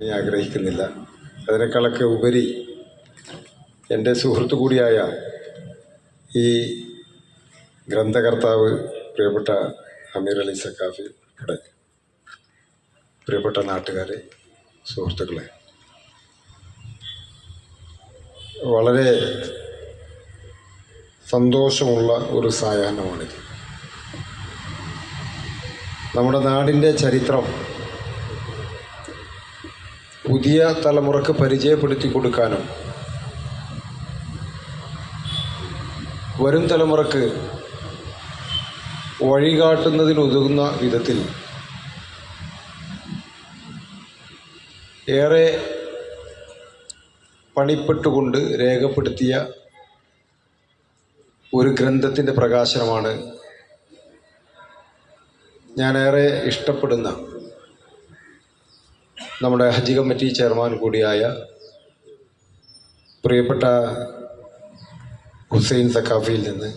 ഞാൻ ആഗ്രഹിക്കുന്നില്ല. അതിനേക്കാളൊക്കെ ഉപരി എന്റെ സുഹൃത്തു കൂടിയായ ഈ ഗ്രന്ഥകർത്താവ് പ്രിയപ്പെട്ട അമീർ അലി സക്കാഫി ഇവിടെ പ്രിയപ്പെട്ട നാട്ടുകാരെ സുഹൃത്തുക്കളെ. വളരെ സന്തോഷമുള്ള ഒരു സായാഹ്നമാണിത്. നമ്മുടെ നാടിന്റെ ചരിത്രം പുതിയ തലമുറയ്ക്ക് പരിചയപ്പെടുത്തി കൊടുക്കാനും. വരും തലമുറയ്ക്ക് വഴികാട്ടുന്നതിനുതകുന്ന വിധത്തിൽ ഏറെ പണിപ്പെട്ടുകൊണ്ട് രേഖപ്പെടുത്തിയ ഒരു ഗ്രന്ഥത്തിന്റെ പ്രകാശനമാണ് ഞാനേറെ ഇഷ്ടപ്പെടുന്ന നമ്മുടെ ഹജ്ജ് കമ്മിറ്റി ചെയർമാൻ കൂടിയായ പ്രിയപ്പെട്ട ഹുസൈൻ സക്കാഫിയിൽ നിന്ന്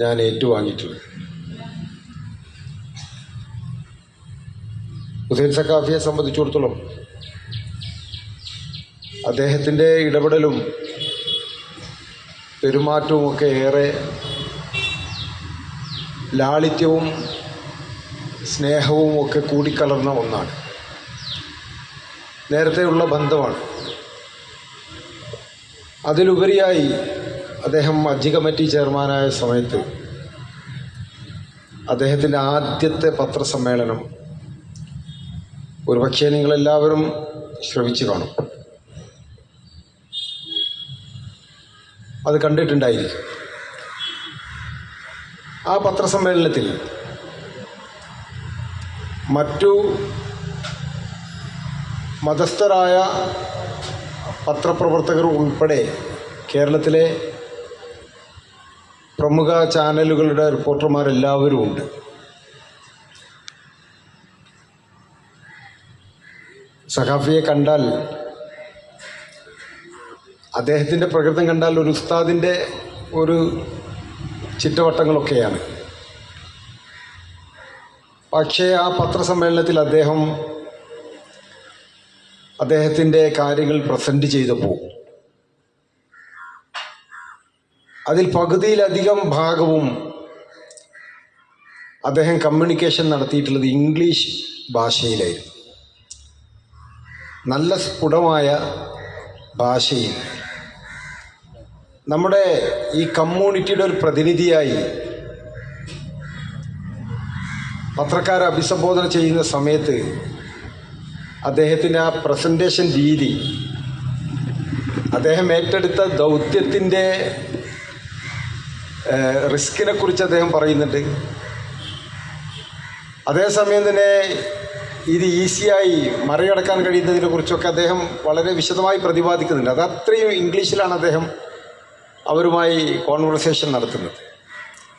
ഞാൻ ഏറ്റുവാങ്ങിയിട്ടുള്ളത്. ഹുസൈൻ സക്കാഫിയെ സംബന്ധിച്ചിടത്തോളം അദ്ദേഹത്തിന്റെ ഇടപെടലും പെരുമാറ്റവും ഒക്കെ ഏറെ ലാളിത്യവും സ്നേഹവും ഒക്കെ കൂടിക്കലർന്ന ഒന്നാണ്. നേരത്തെയുള്ള ബന്ധമാണ്. അതിലുപരിയായി അദ്ദേഹം ഹജ്ജ് കമ്മിറ്റി ചെയർമാനായ സമയത്ത് അദ്ദേഹത്തിന്റെ ആദ്യത്തെ പത്രസമ്മേളനം ഒരുപക്ഷെ നിങ്ങളെല്ലാവരും ശ്രമിച്ചു കാണും. അത് കണ്ടിട്ടുണ്ടായിരിക്കും. ആ പത്രസമ്മേളനത്തിൽ മറ്റു മതസ്ഥരായ പത്രപ്രവർത്തകർ ഉൾപ്പെടെ കേരളത്തിലെ പ്രമുഖ ചാനലുകളുടെ റിപ്പോർട്ടർമാരെല്ലാവരും ഉണ്ട് സഖാഫിയെ കണ്ടാൽ അദ്ദേഹത്തിന്റെ പ്രകൃതം കണ്ടാൽ ഒരു ഉസ്താദിന്റെ ഒരു ചുറ്റുവട്ടങ്ങളൊക്കെയാണ്. പക്ഷേ ആ പത്രസമ്മേളനത്തിൽ അദ്ദേഹം അദ്ദേഹത്തിന്റെ കാര്യങ്ങൾ പ്രസന്റ് ചെയ്തപ്പോൾ അതിൽ പകുതിയിലധികം ഭാഗവും അദ്ദേഹം കമ്മ്യൂണിക്കേഷൻ നടത്തിയിട്ടുള്ളത് ഇംഗ്ലീഷ് ഭാഷയിലായിരുന്നു. നല്ല സ്ഫുടമായ ഭാഷയിൽ. നമ്മുടെ ഈ കമ്മ്യൂണിറ്റിയുടെ ഒരു പ്രതിനിധിയായി പത്രക്കാരെ അഭിസംബോധന ചെയ്യുന്ന സമയത്ത് അദ്ദേഹത്തിന്റെ ആ പ്രസന്റേഷൻ രീതി അദ്ദേഹം ഏറ്റെടുത്ത ദൗത്യത്തിന്റെ റിസ്കിനെ കുറിച്ച് അദ്ദേഹം പറയുന്നുണ്ട്. അതേസമയം തന്നെ ഇത് ഈസിയായി മറികടക്കാൻ കഴിയുന്നതിനെ കുറിച്ചൊക്കെ അദ്ദേഹം വളരെ വിശദമായി പ്രതിപാദിക്കുന്നുണ്ട്. അത് അത്രയും ഇംഗ്ലീഷിലാണ് അദ്ദേഹം അവരുമായി കോൺവെർസേഷൻ നടത്തുന്നത്.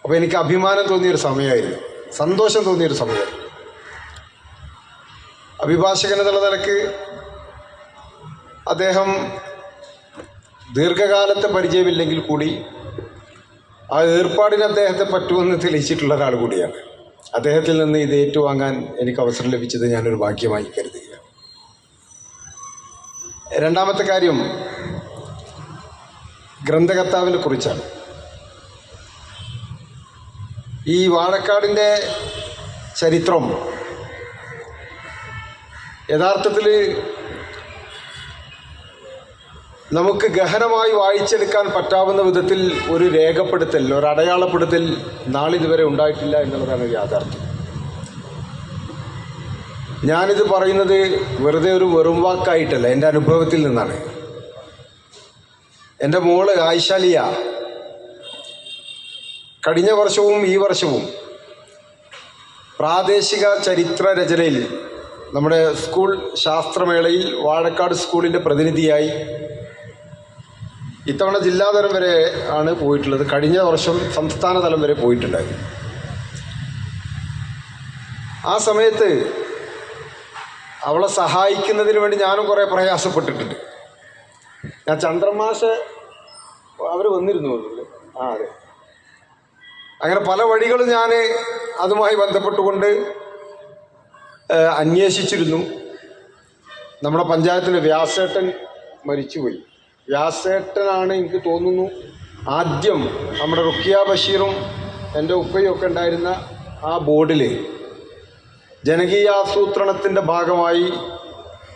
അപ്പോൾ എനിക്ക് അഭിമാനം തോന്നിയൊരു സമയമായിരുന്നു. സന്തോഷം തോന്നിയൊരു സമയമായിരുന്നു. അഭിഭാഷകൻ എന്നുള്ള നിലയ്ക്ക് അദ്ദേഹം ദീർഘകാലത്തെ പരിചയമില്ലെങ്കിൽ കൂടി ആ ഏർപ്പാടിന് അദ്ദേഹത്തെ പറ്റുമെന്ന് തെളിയിച്ചിട്ടുള്ള ഒരാൾ കൂടിയാണ്. അദ്ദേഹത്തിൽ നിന്ന് ഇത് ഏറ്റുവാങ്ങാൻ എനിക്ക് അവസരം ലഭിച്ചത് ഞാനൊരു ഭാഗ്യമായി കരുതുകയാണ്. രണ്ടാമത്തെ കാര്യം ഗ്രന്ഥകർത്താവിനെ കുറിച്ചാണ്. ഈ വാഴക്കാടിന്റെ ചരിത്രം യഥാർത്ഥത്തിൽ നമുക്ക് ഗഹനമായി വായിച്ചെടുക്കാൻ പറ്റാവുന്ന വിധത്തിൽ ഒരു രേഖപ്പെടുത്തൽ ഒരു അടയാളപ്പെടുത്തൽ നാളിതുവരെ ഉണ്ടായിട്ടില്ല എന്നുള്ളതാണ് യാഥാർത്ഥ്യം. ഞാനിത് പറയുന്നത് വെറുതെ ഒരു വെറും വാക്കായിട്ടല്ല എന്റെ അനുഭവത്തിൽ നിന്നാണ്. എന്റെ മോൾ ആയിശാലിയ കഴിഞ്ഞ വർഷവും ഈ വർഷവും പ്രാദേശിക ചരിത്ര രചനയിൽ നമ്മുടെ സ്കൂൾ ശാസ്ത്രമേളയിൽ വാഴക്കാട് സ്കൂളിന്റെ പ്രതിനിധിയായി ഇത്തവണ ജില്ലാതലം വരെ ആണ് പോയിട്ടുള്ളത്. കഴിഞ്ഞ വർഷം സംസ്ഥാന തലം വരെ പോയിട്ടുണ്ടായി ആ സമയത്ത് അവളെ സഹായിക്കുന്നതിന് വേണ്ടി ഞാനും കുറേ പ്രയാസപ്പെട്ടിട്ടുണ്ട്. ഞാൻ ചന്ദ്രമാശ അവർ വന്നിരുന്നു. ആ അതെ. അങ്ങനെ പല വഴികളും ഞാൻ അതുമായി ബന്ധപ്പെട്ടുകൊണ്ട് അന്വേഷിച്ചിരുന്നു. നമ്മുടെ പഞ്ചായത്തിലെ വ്യാസേട്ടൻ മരിച്ചുപോയി. വ്യാസേട്ടനാണ് എനിക്ക് തോന്നുന്നു ആദ്യം നമ്മുടെ റുക്കിയ ബഷീറും എന്റെ ഉപ്പയും ഒക്കെ ഉണ്ടായിരുന്ന ആ ബോർഡിൽ ജനകീയാസൂത്രണത്തിന്റെ ഭാഗമായി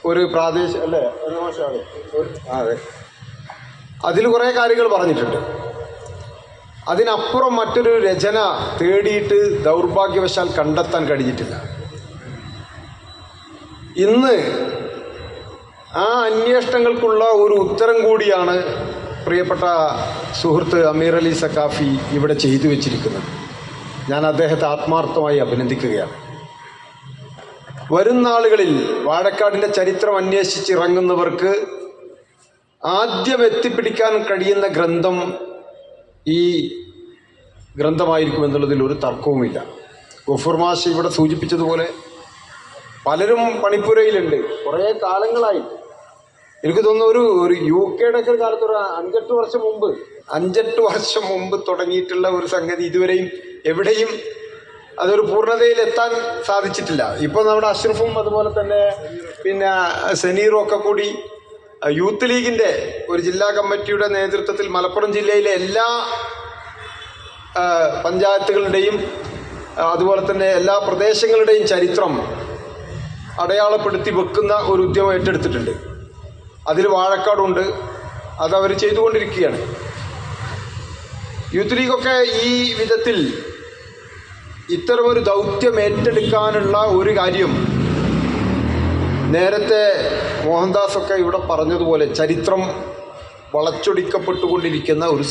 ഒരു പ്രാദേശിക അല്ലേ? അതെ. അതിൽ കുറേ കാര്യങ്ങൾ പറഞ്ഞിട്ടുണ്ട്. അതിനപ്പുറം മറ്റൊരു രചന തേടിയിട്ട് ദൗർഭാഗ്യവശാൽ കണ്ടെത്താൻ കഴിഞ്ഞിട്ടില്ല. ഇന്ന് ആ അന്വേഷണങ്ങൾക്കുള്ള ഒരു ഉത്തരം കൂടിയാണ് പ്രിയപ്പെട്ട സുഹൃത്ത് അമീർ അലി സക്കാഫി ഇവിടെ ചെയ്തു വെച്ചിരിക്കുന്നത്. ഞാൻ അദ്ദേഹത്തെ ആത്മാർത്ഥമായി അഭിനന്ദിക്കുകയാണ്. വരും നാളുകളിൽ വാഴക്കാടിന്റെ ചരിത്രം അന്വേഷിച്ചിറങ്ങുന്നവർക്ക് ആദ്യം എത്തിപ്പിടിക്കാൻ കഴിയുന്ന ഗ്രന്ഥം ഈ ഗ്രന്ഥമായിരിക്കും എന്നുള്ളതിൽ ഒരു തർക്കവുമില്ല. ഗഫൂർ മാഷ് ഇവിടെ സൂചിപ്പിച്ചതുപോലെ പലരും പണിപ്പുരയിലുണ്ട് കുറേ കാലങ്ങളായി. എനിക്ക് തോന്നുന്നു ഒരു ഒരു യു കെയുടെ ഒക്കെ കാലത്ത് ഒരു അഞ്ചെട്ട് വർഷം മുമ്പ്. അഞ്ചെട്ട് വർഷം മുമ്പ് തുടങ്ങിയിട്ടുള്ള ഒരു സംഗതി ഇതുവരെയും എവിടെയും അതൊരു പൂർണതയിൽ എത്താൻ സാധിച്ചിട്ടില്ല. ഇപ്പോൾ നമ്മുടെ അഷ്റഫും അതുപോലെ തന്നെ പിന്നെ സനീറും ഒക്കെ കൂടി യൂത്ത് ലീഗിന്റെ ഒരു ജില്ലാ കമ്മിറ്റിയുടെ നേതൃത്വത്തിൽ മലപ്പുറം ജില്ലയിലെ എല്ലാ പഞ്ചായത്തുകളുടെയും അതുപോലെ തന്നെ എല്ലാ പ്രദേശങ്ങളുടെയും ചരിത്രം അടയാളപ്പെടുത്തി വെക്കുന്ന ഒരു ഉദ്യമം ഏറ്റെടുത്തിട്ടുണ്ട്. അതിൽ വാഴക്കാടുണ്ട്. അതവർ ചെയ്തുകൊണ്ടിരിക്കുകയാണ്. യൂത്ത് ലീഗൊക്കെ ഈ വിധത്തിൽ ഇത്തരമൊരു ദൗത്യം ഏറ്റെടുക്കാനുള്ള ഒരു കാര്യം നേരത്തെ മോഹൻദാസൊക്കെ ഇവിടെ പറഞ്ഞതുപോലെ ചരിത്രം വളച്ചൊടിക്കപ്പെട്ടുകൊണ്ടിരിക്കുന്ന ഒരു